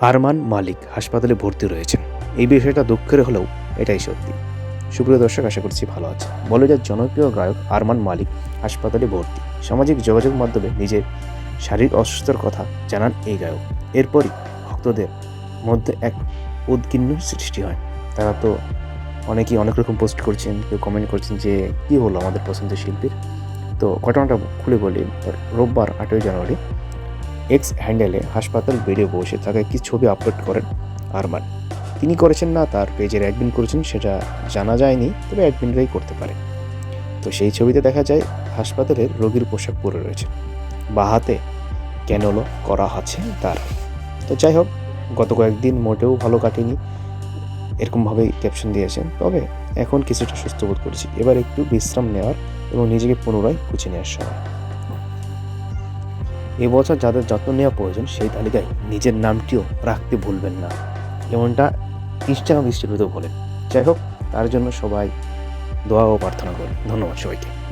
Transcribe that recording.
আরমান মালিক হাসপাতালে ভর্তি রয়েছেন। এই বিষয়টা দুঃখের হলেও এটাই সত্যি। সুপ্রিয় দর্শক, আশা করছি ভালো আছে বলিউডের জনপ্রিয় গায়ক আরমান মালিক হাসপাতালে ভর্তি। সামাজিক যোগাযোগ মাধ্যমে নিজের শারীরিক অসুস্থতার কথা জানান এই গায়ক। এরপরই ভক্তদের মধ্যে এক উদ্গিন্ন সৃষ্টি হয়। তারা তো অনেকেই অনেক রকম পোস্ট করছেন, কেউ কমেন্ট করছেন যে, কী হলো আমাদের পছন্দের শিল্পীর? তো ঘটনাটা খুলে বলি, রোববার আটই জানুয়ারি এক্স হ্যান্ডেলে হাসপাতাল বেডে বসে থাকা একটি ছবি আপলোড করেন আরমান? তিনি করেছেন না, তার পেজের অ্যাডমিন করেছেন, সেটা জানা যায়নি, তবে অ্যাডমিনরাই করতে পারে। তো সেই ছবিতে দেখা যায় হাসপাতালের রোগীর পোশাক পরে রয়েছে। বা হাতে ক্যানোলো করা আছে তার। তো যাই হোক, গত কয়েকদিন মোটেও ভালো কাটেনি, এরকমভাবেই ক্যাপশন দিয়েছেন, তবে এখন কিছুটা সুস্থ বোধ করছি। এবার একটু বিশ্রাম নেওয়ার এবং নিজেকে পুনরায় গুছিয়ে নেওয়ার সময়। এবছর যাদের যত্ন নেওয়া প্রয়োজন, সেই তালিকায় নিজের নামটিও রাখতে ভুলবেন না। যেমনটা ইনস্টাগ্রাম হিস্ট্রিতেও বলেন যাই হোক, তার জন্য সবাই দোয়া ও প্রার্থনা করি। ধন্যবাদ সবাইকে।